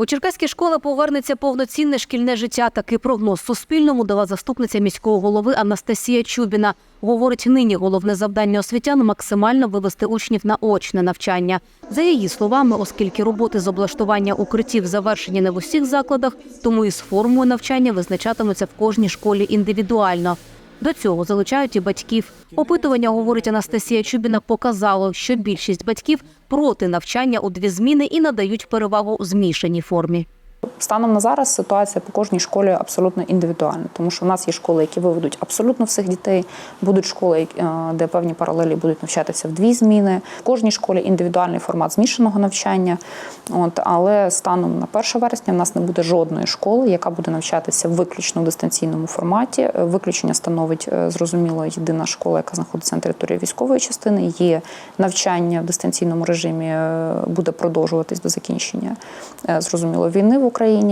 У Черкаській школи повернеться повноцінне шкільне життя. Такий прогноз Суспільному дала заступниця міського голови Анастасія Чубіна. Говорить, нині головне завдання освітян максимально вивести учнів на очне навчання. За її словами, оскільки роботи з облаштування укриттів завершені не в усіх закладах, тому і з формою навчання визначатимуться в кожній школі індивідуально. До цього залучають і батьків. Опитування, говорить Анастасія Чубіна, показало, що більшість батьків проти навчання у дві зміни і надають перевагу змішаній формі. Станом на зараз ситуація по кожній школі абсолютно індивідуальна, тому що в нас є школи, які виведуть абсолютно всіх дітей. Будуть школи, е, де певні паралелі будуть навчатися в дві зміни. В кожній школі індивідуальний формат змішаного навчання. От але станом на 1 вересня в нас не буде жодної школи, яка буде навчатися виключно в дистанційному форматі. Е, Виключення становить е, зрозуміло єдина школа, яка знаходиться на території військової частини. Є навчання в дистанційному режимі, буде продовжуватись до закінчення зрозуміло війни в Україні.